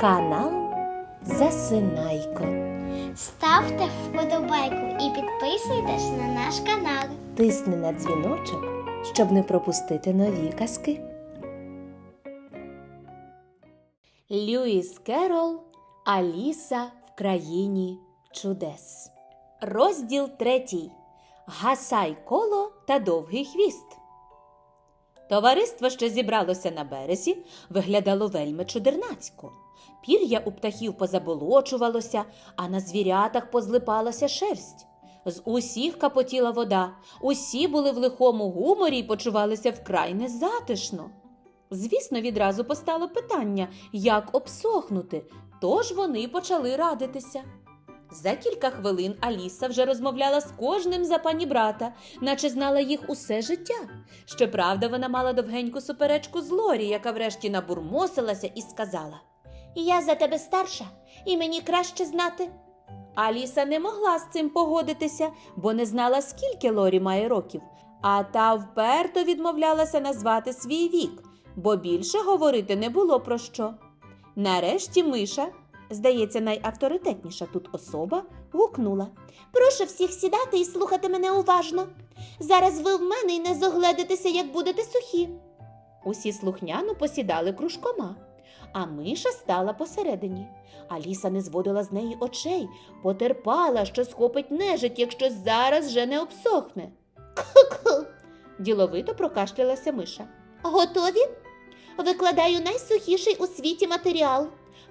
Канал Засинайко. Ставте вподобайку і підписуйтесь на наш канал. Тисни на дзвіночок, щоб не пропустити нові казки. Льюіс Керол Аліса в країні чудес. Розділ третій. Гасай коло та довгий хвіст. Товариство, що зібралося на березі, виглядало вельми чудернацько. Пір'я у птахів позаболочувалося, а на звірятах позлипалася шерсть. З усіх капотіла вода, усі були в лихому гуморі і почувалися вкрай незатишно. Звісно, відразу постало питання, як обсохнути, тож вони почали радитися. За кілька хвилин Аліса вже розмовляла з кожним за пані брата, наче знала їх усе життя. Щоправда, вона мала довгеньку суперечку з Лорі, яка врешті набурмосилася і сказала: Я за тебе старша, і мені краще знати. Аліса не могла з цим погодитися, бо не знала, скільки Лорі має років, а та вперто відмовлялася назвати свій вік, бо більше говорити не було про що. Нарешті Миша, здається, найавторитетніша тут особа, гукнула. Прошу всіх сідати і слухати мене уважно. Зараз ви в мене й не зогледитеся, як будете сухі. Усі слухняно посідали кружкома, а Миша стала посередині. Аліса не зводила з неї очей, потерпала, що схопить нежить, якщо зараз вже не обсохне. Ку-ку. діловито прокашлялася Миша. Готові? Викладаю найсухіший у світі матеріал.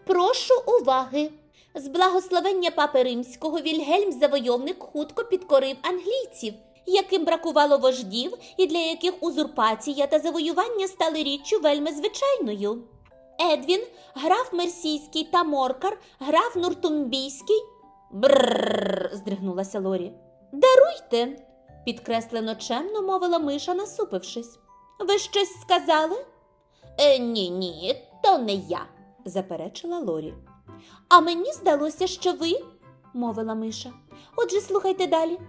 Прошу уваги. З благословення папи римського Вільгельм Завойовник хутко підкорив англійців, яким бракувало вождів і для яких узурпація та завоювання стали річчю вельми звичайною. Едвін, граф Мерсійський та Моркар, граф Нуртумбійський. Брррр, здригнулася Лорі. Даруйте, підкреслено чемно мовила Миша, насупившись. Ви щось сказали? Е, ні, ні, то не я, заперечила Лорі. А мені здалося, що ви, мовила Миша. Отже, слухайте далі.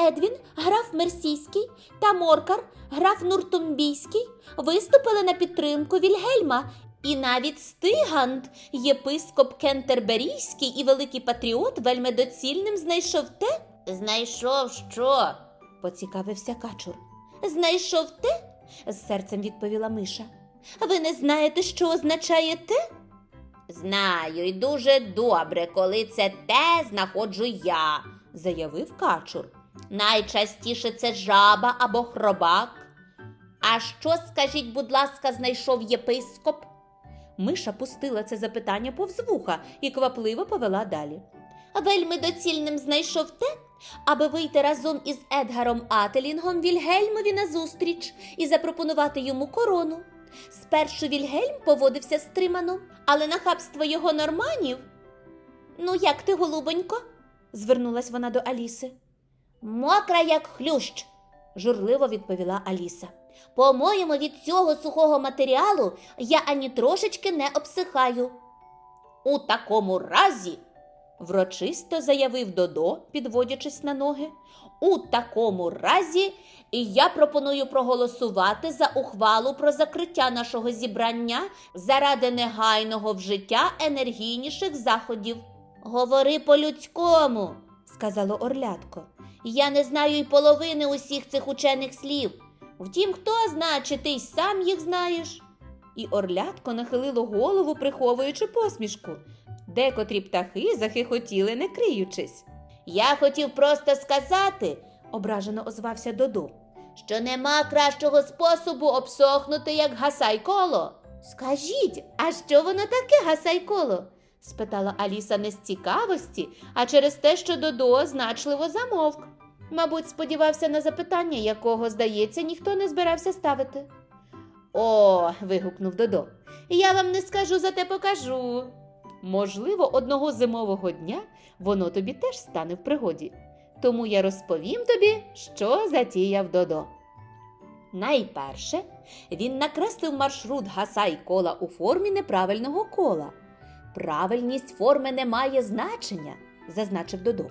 Едвін, граф Мерсійський та Моркар, граф Нуртумбійський виступили на підтримку Вільгельма, і навіть Стигант, єпископ Кентерберійський і великий патріот, вельми доцільним знайшов те. Знайшов що? поцікавився качур. Знайшов те? з серцем відповіла Миша. Ви не знаєте, що означає те? Знаю, і дуже добре, коли це те знаходжу я, заявив качур. Найчастіше це жаба або хробак. А що, скажіть, будь ласка, знайшов єпископ? Миша пустила це запитання повз вуха і квапливо повела далі. Вельми доцільним знайшов те, аби вийти разом із Едгаром Ателінгом Вільгельмові на зустріч і запропонувати йому корону. Спершу Вільгельм поводився стримано, але нахабство його норманів. Ну, як ти, голубонько? звернулась вона до Аліси. Мокра, як хлющ, журливо відповіла Аліса. По-моєму, від цього сухого матеріалу я ані трошечки не обсихаю. У такому разі, врочисто заявив Додо, підводячись на ноги. У такому разі я пропоную проголосувати за ухвалу про закриття нашого зібрання заради негайного вжиття енергійніших заходів. Говори по-людському, сказало Орлятко. Я не знаю й половини усіх цих учених слів. Втім, хто знає, чи ти й сам їх знаєш? І орлятко нахилило голову, приховуючи посмішку. Декотрі птахи захихотіли, не криючись. Я хотів просто сказати, ображено озвався Додо, що нема кращого способу обсохнути, як гасайколо. Скажіть, а що воно таке гасайколо? спитала Аліса не з цікавості, а через те, що Додо значливо замовк. Мабуть, сподівався на запитання, якого, здається, ніхто не збирався ставити. О, вигукнув Додо. Я вам не скажу, зате покажу. Можливо, одного зимового дня воно тобі теж стане в пригоді. Тому я розповім тобі, що затіяв Додо. Найперше він накреслив маршрут гасай кола у формі неправильного кола. Правильність форми не має значення, зазначив Додо.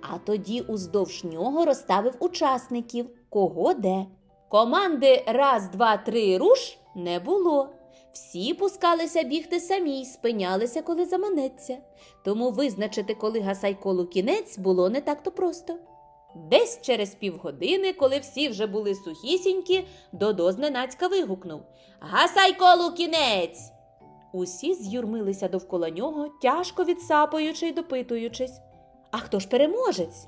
А тоді уздовж нього розставив учасників, кого де. Команди раз, два, три руш не було. Всі пускалися бігти самі й спинялися, коли заманеться. Тому визначити, коли гасайколу кінець, було не так-то просто. Десь через півгодини, коли всі вже були сухісінькі, Додо зненацька вигукнув Гасайколу кінець! Усі з'юрмилися довкола нього, тяжко відсапуючи й допитуючись. А хто ж переможець?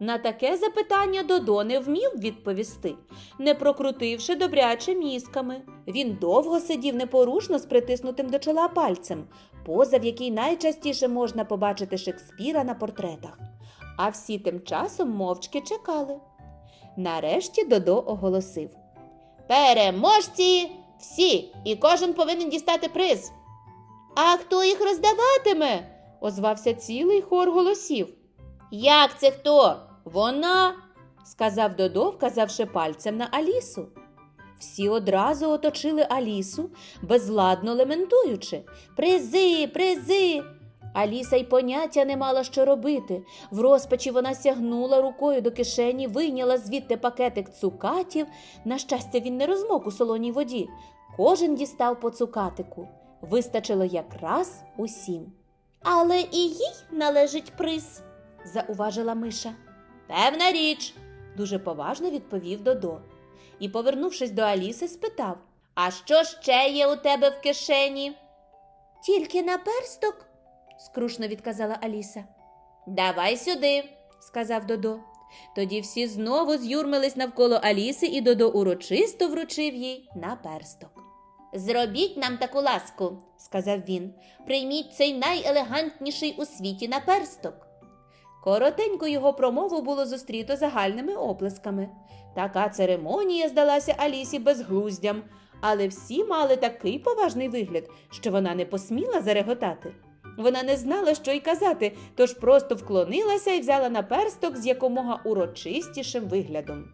На таке запитання Додо не вмів відповісти, не прокрутивши добряче мізками. Він довго сидів непорушно з притиснутим до чола пальцем, поза в якій найчастіше можна побачити Шекспіра на портретах. А всі тим часом мовчки чекали. Нарешті Додо оголосив: Переможці всі, і кожен повинен дістати приз. А хто їх роздаватиме? озвався цілий хор голосів. Як це хто? Вона, сказав Додо, вказавши пальцем на Алісу. Всі одразу оточили Алісу, безладно лементуючи. Призи, призи. Аліса й поняття не мала, що робити. В розпачі вона сягнула рукою до кишені, вийняла звідти пакетик цукатів. На щастя, він не розмок у солоній воді. Кожен дістав по цукатику. Вистачило якраз усім. Але і їй належить приз, зауважила Миша. Певна річ, дуже поважно відповів Додо. І, повернувшись до Аліси, спитав А що ще є у тебе в кишені? Тільки наперсток, скрушно відказала Аліса. Давай сюди, сказав Додо. Тоді всі знову з'юрмились навколо Аліси, і Додо урочисто вручив їй наперсток. Зробіть нам таку ласку, сказав він. Прийміть цей найелегантніший у світі наперсток. Коротеньку його промову було зустріто загальними оплесками. Така церемонія здалася Алісі безглуздям, але всі мали такий поважний вигляд, що вона не посміла зареготати. Вона не знала, що й казати, тож просто вклонилася і взяла на персток з якомога урочистішим виглядом.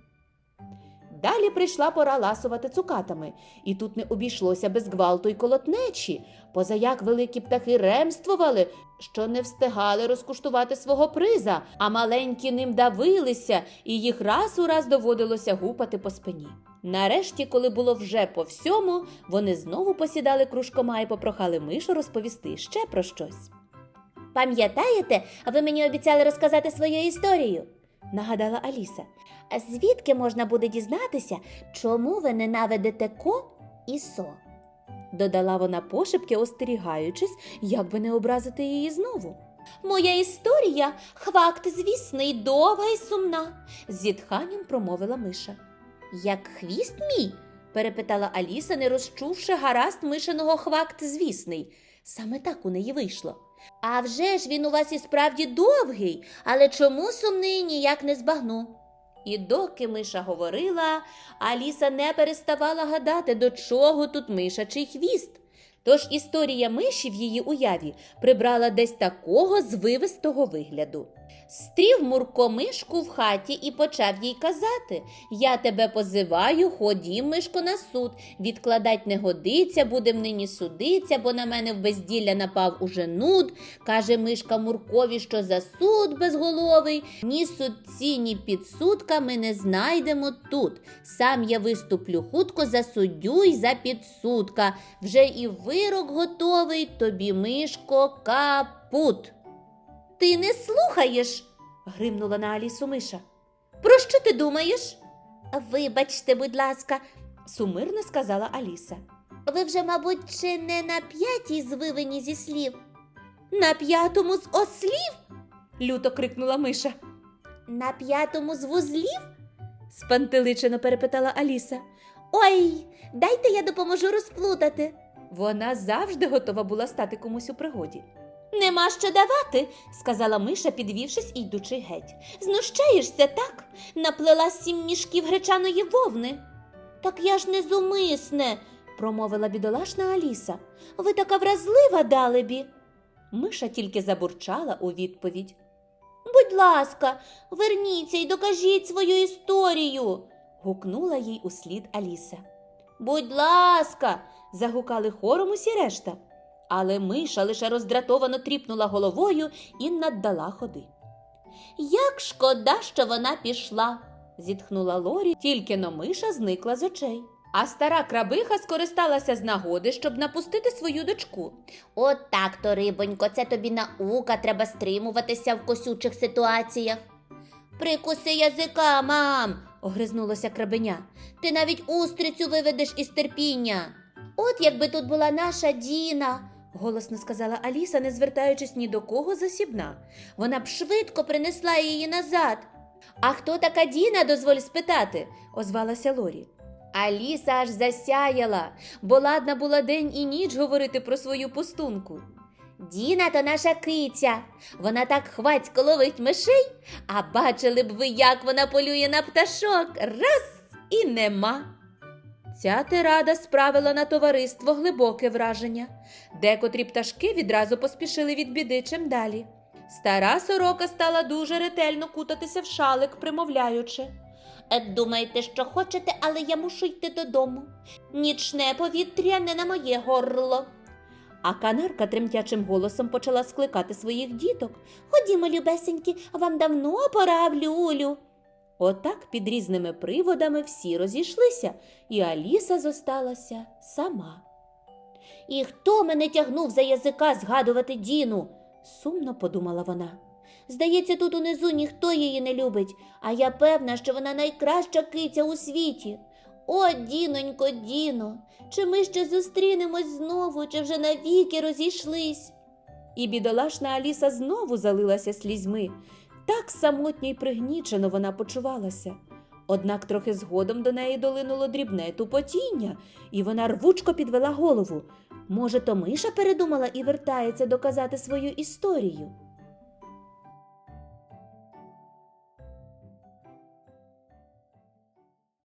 Далі прийшла пора ласувати цукатами, і тут не обійшлося без гвалту й колотнечі, позаяк великі птахи ремствували, що не встигали розкуштувати свого приза, а маленькі ним давилися, і їх раз у раз доводилося гупати по спині. Нарешті, коли було вже по всьому, вони знову посідали кружкома і попрохали мишу розповісти ще про щось. Пам'ятаєте, ви мені обіцяли розказати свою історію? Нагадала Аліса. А звідки можна буде дізнатися, чому ви ненавидите ко і со? додала вона пошепки, остерігаючись, як би не образити її знову. Моя історія хвакт звісний, довга і сумна, зітханням промовила Миша. Як хвіст мій? перепитала Аліса, не розчувши гаразд мишиного хвакт звісний. Саме так у неї вийшло. А вже ж він у вас і справді довгий, але чому сумний ніяк не збагну? І доки миша говорила, Аліса не переставала гадати, до чого тут мишачий хвіст. Тож історія миші в її уяві прибрала десь такого звивистого вигляду. Стрів Мурко мишку в хаті і почав їй казати Я тебе позиваю, ходім, мишко, на суд. Відкладать не годиться, будем нині судиться, бо на мене в безділля напав уже нуд. Каже мишка Муркові, що за суд безголовий, ні судці, ні підсудка ми не знайдемо тут. Сам я виступлю хутко за суддю й за підсудка. Вже і вирок готовий, тобі, мишко, капут. Ти не слухаєш, гримнула на Алісу Миша. Про що ти думаєш? Вибачте, будь ласка, сумирно сказала Аліса. Ви вже, мабуть, чи не на п'ятій звивині зі слів? На п'ятому з ослів? люто крикнула Миша. На п'ятому з вузлів? спантеличено перепитала Аліса. Ой, дайте я допоможу розплутати. Вона завжди готова була стати комусь у пригоді. Нема що давати, сказала Миша, підвівшись і йдучи геть. Знущаєшся так? Наплела сім мішків гречаної вовни. Так я ж не зумисне, промовила бідолашна Аліса. Ви така вразлива, далебі. Миша тільки забурчала у відповідь. Будь ласка, верніться і докажіть свою історію. гукнула їй услід Аліса. Будь ласка, загукали хором усі решта. Але миша лише роздратовано тріпнула головою і наддала ходи. Як шкода, що вона пішла, зітхнула Лорі, тільки но миша зникла з очей. А стара крабиха скористалася з нагоди, щоб напустити свою дочку. От так то, рибонько, це тобі наука, треба стримуватися в косючих ситуаціях. Прикуси язика, мам, Огризнулося крабеня. ти навіть устрицю виведеш із терпіння. От якби тут була наша Діна, голосно сказала Аліса, не звертаючись ні до кого засібна. вона б швидко принесла її назад. А хто така Діна, дозволь спитати? озвалася Лорі. Аліса аж засяяла, бо ладна була день і ніч говорити про свою пустунку. Діна то наша киця. Вона так хвацько ловить мишей, а бачили б ви, як вона полює на пташок. Раз і нема. Ця тирада справила на товариство глибоке враження. Декотрі пташки відразу поспішили від біди чим далі. Стара сорока стала дуже ретельно кутатися в шалик, примовляючи. Е, Думаєте, що хочете, але я мушу йти додому. Нічне повітря не на моє горло. А канарка тремтячим голосом почала скликати своїх діток. Ходімо, любесенькі, вам давно пора в люлю. Отак під різними приводами всі розійшлися, і Аліса зосталася сама. І хто мене тягнув за язика згадувати Діну? Сумно подумала вона. Здається, тут унизу ніхто її не любить, а я певна, що вона найкраща киця у світі. О, Дінонько, Діно, чи ми ще зустрінемось знову, чи вже навіки розійшлись? І бідолашна Аліса знову залилася слізьми. Так самотньо й пригнічено вона почувалася. Однак трохи згодом до неї долинуло дрібне тупотіння, і вона рвучко підвела голову. Може, то миша передумала і вертається доказати свою історію.